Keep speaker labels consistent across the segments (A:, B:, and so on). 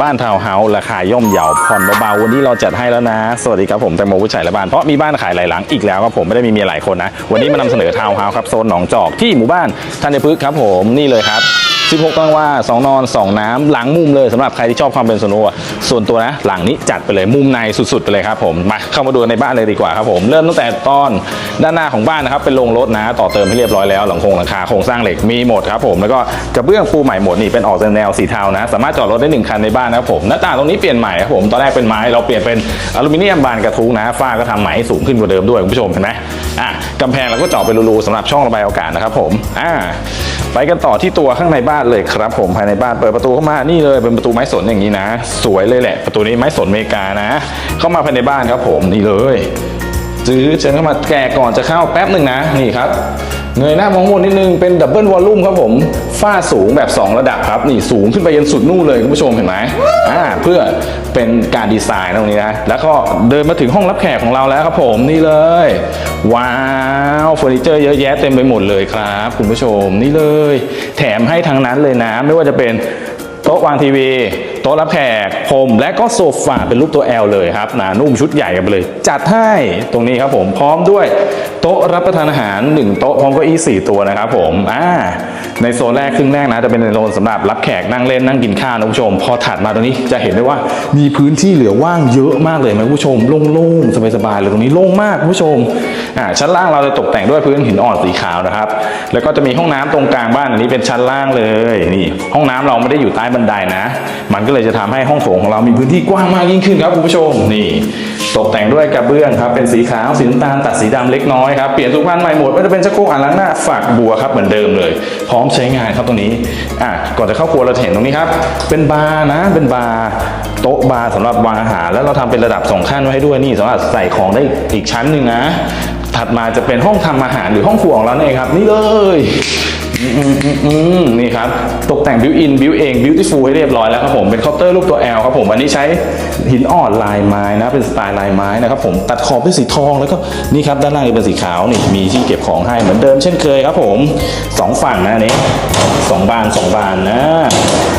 A: บ้านทาวน์เฮาส์ราคาย่อมเยาผ่อนเบาๆวันนี้เราจัดให้แล้วนะ สวัสดีครับผมแตงโมผู้ชายและบ้านเพราะมีบ้านขายหลายหลังอีกแล้วครับผมไม่ได้มีเมียหลายคนนะ วันนี้มานำเสนอทาวน์เฮาส์ครับโซนหนองจอกที่หมู่บ้านธัญพฤกษ์ครับผมนี่เลยครับ16ตารางวา2นอน 2 น้ำหลังมุมเลยสำหรับใครที่ชอบความเป็นส่วนตัวส่วนตัวนะ หลังนี้จัดไปเลยมุมในสุดๆไปเลยครับผมมาเข้ามาดูในบ้านเลยดีกว่าครับผมเริ่มตั้งแต่ตอนด้านหน้าของบ้านนะครับเป็นโรงรถนะ ต่อเติมให้เรียบร้อยแล้วหลังคงหลังคาโครงสร้างเหล็กมีหมดครับผมแล้วก็กระเบื้องปูใหม่หมดนี่เป็นออกแนวสีเทานะ สามารถจอดรถได้หนึ่งคันในบ้านนะครับผมหน้าต่างตรงนี้เปลี่ยนใหม่ครับผมตอนแรกเป็นไม้เราเปลี่ยนเป็นอลูมิเนียมบานกระทุ้งนะฝ้าก็ทำใหม่ให้สูงขึ้นกว่าเดิมด้วยคุณผู้ชมเห็นไหมอะกำแพงเราก็เจาะเป็นรูๆสำหรับช่องระบายอากาศนะครับผมอ่าไปกันต่อที่ตัวข้างในบ้านเลยครับ ผมภายในบ้านเปิดประตูเข้ามานี่เลยเป็นประตูไม้สนอย่างนี้นะ สวยเลยแหละ ประตูนี้ไม้สนอเมริกานะ เข้ามาภายในบ้านครับผมนี่เลยจื้อเชิญเข้ามาแกะก่อนจะเข้าแป๊บหนึ่งนะนี่ครับ เงยหน้ามองบนนิดนึงเป็นดับเบิลวอลลุ่มครับผมฝ้าสูงแบบ 2 ระดับครับ นี่สูงขึ้นไปยันสุดนู่นเลยคุณผู้ชมเห็นไหมอ่าเพื่อเป็นการดีไซน์ตรงนี้นะ แล้วก็เดินมาถึงห้องรับแขกของเราแล้วครับผมนี่เลย ว้าวเฟอร์นิเจอร์เยอะแยะเต็มไปหมดเลยครับ คุณผู้ชมนี่เลย แถมให้ทั้งนั้นเลยนะ ไม่ว่าจะเป็นโต๊ะวางทีวี โต๊ะรับแขกพรมและก็โซฟาเป็นรูปตัว L เลยครับหนานุ่มชุดใหญ่กันไปเลย จัดให้ตรงนี้ครับผมพร้อมด้วยโต๊ะรับประทานอาหาร 1 โต๊ะพร้อมเก้าอี้4ตัวนะครับผมอ่าในโซนแรกครึ่งแรกนะจะเป็นในโซนสำหรับรับแขกนั่งเล่นนั่งกินข้าวนะคุณผู้ชม พอถัดมาตรงนี้จะเห็นได้ว่ามีพื้นที่เหลือว่างเยอะมากเลยไหมคุณผู้ชม โล่งๆสบายๆเลยตรงนี้โล่งมากคุณผู้ชมอ่าชั้นล่างเราจะตกแต่งด้วยพื้นหินอ่อนสีขาวนะครับแล้วก็จะมีห้องน้ำตรงกลางบ้านอันนี้เป็นชั้นล่างเลยนี่ห้องน้ำเราไม่ได้อยู่ใต้บันไดนะ มันก็เลยจะทำให้ห้องโถงของเรามีพื้นที่กว้างมากยิ่งขึ้นครับคุณผู้ชมนี่ตกแต่งด้วยกระเบื้องครับเป็นสีขาวสีน้ำตาลตัดสีดำเล็กน้อยครับเปลี่ยนทุกพันใหม่หมดไม่ว่าจะเป็นชักโครกอ่างล้างหน้าฝักบัวครับเหมือนเดิมเลย พร้อมใช้งานครับตรงนี้อะก่อนจะเข้าครัวเราเห็นตรงนี้ครับเป็นบาร์นะเป็นบาร์โต๊ะบาร์สำหรับวางอาหารแล้วเราทำเป็นระดับสองขั้นไว้ให้ด้วยนี่สามารถใส่ของได้อีกชั้นหนึ่งนะ ถัดมาจะเป็นห้องทำอาหารหรือห้องครัวของเราเนี่ยครับ นี่เลยนี่ครับ ตกแต่งบิวอินบิวเองบิวตี้ฟูลให้เรียบร้อยแล้วครับผมเป็นเคาน์เตอร์รูปตัว L ครับผมอันนี้ใช้หินอ่อนลายไม้นะเป็นสไตล์ลายไม้นะครับผมตัดขอบด้วยสีทองแล้วก็นี่ครับด้านล่างจะเป็นสีขาวนี่มีที่เก็บของให้เหมือนเดิมเช่นเคยครับผมสองฝั่งนะอันนี้สองบานสองบานนะ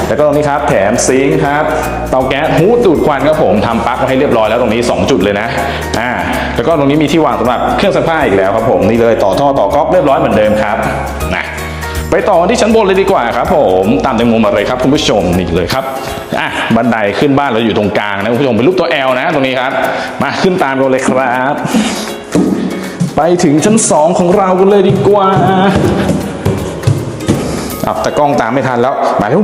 A: แล้วก็ตรงนี้ครับแถมซิงค์ครับเตาแก๊สฮูดดูดควันครับผมทำปลั๊กมาให้เรียบร้อยแล้วตรงนี้ 2 จุดเลยนะอ่าแล้วก็ตรงนี้มีที่วางสำหรับเครื่องซักผ้าอีกแล้วครับผมนี่เลยต่อท่อต่อก๊อกเรียบร้อยเหมือนเดิมครับนะไปต่อที่ชั้นบนเลยดีกว่าครับผมตามแตงโมมาเลยครับคุณผู้ชมนี่เลยครับอะบันไดขึ้นบ้านเราอยู่ตรงกลางนะคุณผู้ชมเป็นรูปตัว L นะตรงนี้ครับ มาขึ้นตามกันเลยครับ ไปถึงชั้นสองของเรากันเลยดีกว่าอับแต่กล้องตามไม่ทันแล้วมาเร็ว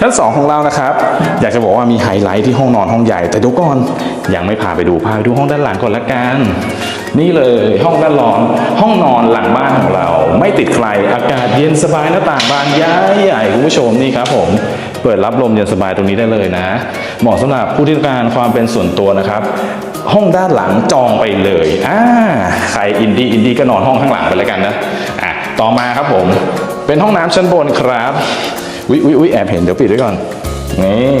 A: ชั้นสองของเรานะครับ อยากจะบอกว่ามีไฮไลท์ที่ห้องนอนห้องใหญ่ แต่เดี๋ยวก่อนยังไม่พาไปดูพาไปดูห้องด้านหลังก่อนละกัน นี่เลยห้องด้านหลังห้องนอนหลังบ้านของเรา ไม่ติดใครอากาศเย็นสบายหน้าต่างบานย้ายใหญ่คุณผู้ชมนี่ครับผมเปิดรับลมเย็นสบายตรงนี้ได้เลยนะ เหมาะสำหรับผู้ที่ต้องการความเป็นส่วนตัวนะครับ ห้องด้านหลังจองไปเลยอ่าใครอินดี้อินดี้ก็นอนห้องข้างหลังไปแล้วกันนะอะต่อมาครับผมเป็นห้องน้ำชั้นบนครับ วิวิวิแอบเห็นเดี๋ยวปิดไว้ก่อนนี่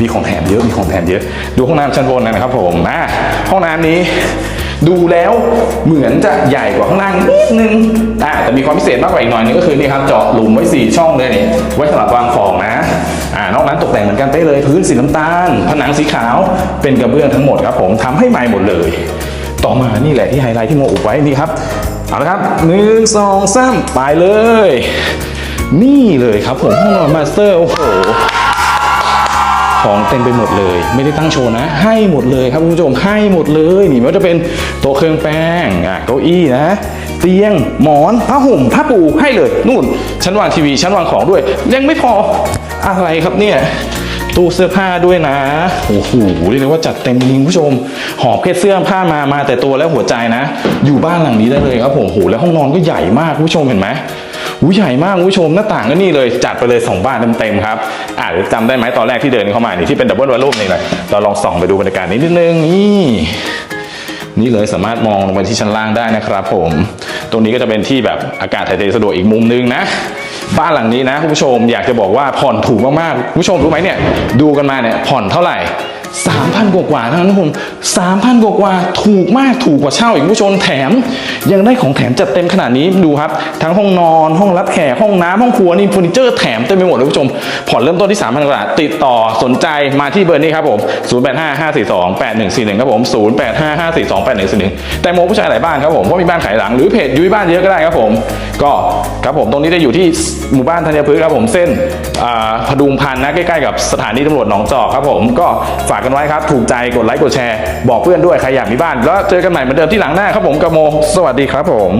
A: มีของแถมเยอะมีของแถมเยอะ ดูห้องน้ำชั้นบนนะครับผมอะห้องน้ำนี้ดูแล้วเหมือนจะใหญ่กว่าข้างล่างนิดนึงอะแต่มีความพิเศษมากกว่าอีกหน่อยนึงก็คือนี่ครับเจาะหลุมไว้สี่ช่องเลยนี่ไว้สำหรับวางของนะอ่านอกนั้นตกแต่งเหมือนกันเป๊ะเลย พื้นสีน้ำตาล ผนังสีขาวเป็นกระเบื้องทั้งหมดครับผมทำให้ใหม่หมดเลย ต่อมานี่แหละที่ไฮไลท์ที่โมอุบไว้นี่ครับเอาละครับหนึ่งสองสามไปเลย นี่เลยครับผมห้องนอนมาสเตอร์โอ้โหของเต็มไปหมดเลย ไม่ได้ตั้งโชว์นะ ให้หมดเลยครับคุณผู้ชมให้หมดเลยนี่ไม่ว่าจะเป็นโต๊ะเครื่องแป้งอะเก้าอี้นะเตียงหมอนผ้าห่มผ้าปูให้เลยนู่นชั้นวางทีวีชั้นวางของด้วย ยังไม่พออะไรครับเนี่ยตู้เสื้อผ้าด้วยนะโอ้โหเรียกได้ว่าจัดเต็มจริงคุณผู้ชม หอบแค่เสื้อผ้ามามาแต่ตัวและหัวใจนะ อยู่บ้านหลังนี้ได้เลยครับผมโอ้โหแล้วห้องนอนก็ใหญ่มากคุณผู้ชมเห็นไหม อุ้ยใหญ่มากคุณผู้ชมหน้าต่างก็นี่เลยจัดไปเลย2บ้านเต็มๆครับอ่าเดี๋ยวจำได้ไหมตอนแรกที่เดินเข้ามานี่ที่เป็นดับเบิลวอลลุ่มนี่เลยเราลองส่องไปดูบรรยากาศนิดนึงนี่นี่เลยสามารถมองลงไปที่ชั้นล่างได้นะครับผม ตรงนี้ก็จะเป็นที่แบบอากาศถ่ายเทสะดวกอีกมุมนึงนะ บ้านหลังนี้นะคุณผู้ชมอยากจะบอกว่าผ่อนถูกมากๆคุณผู้ชมรู้ไหมเนี่ยดูกันมาเนี่ยผ่อนเท่าไหร่ 3,000 กว่ากว่าเท่านั้นนะผม3,000 กว่ากว่าถูกมากถูกกว่าเช่าอีกผู้ชมแถม ยังได้ของแถมจัดเต็มขนาดนี้ดูครับ ทั้งห้องนอนห้องรับแขกห้องน้ำห้องครัวนี่เฟอร์นิเจอร์แถมเต็มไปหมดเลยคุณผู้ชม ผ่อนเริ่มต้นที่ 3,000 กว่าบาทติดต่อสนใจมาที่เบอร์นี้ครับผม 0855428141 ครับผม 0855428141 แต่โมผู้ชายหลายบ้านครับผมเพราะมีบ้านขายหลังหรือเพจยุ้ยบ้านเยอะก็ได้ครับผม ก็ครับผมตรงนี้จะอยู่ที่หมู่บ้านธัญพฤกษ์ครับผมเส้นพดุงพันธ์นะใกล้ๆกับสถานีตำรวจหนองจอกครับผมก็ฝากกันไว้ครับ ถูกใจกดไลค์กดแชร์ บอกเพื่อนด้วยใครอยากมีบ้าน แล้วเจอกันใหม่เหมือนเดิมที่หลังหน้าครับผมกับโม สวัสดีครับผม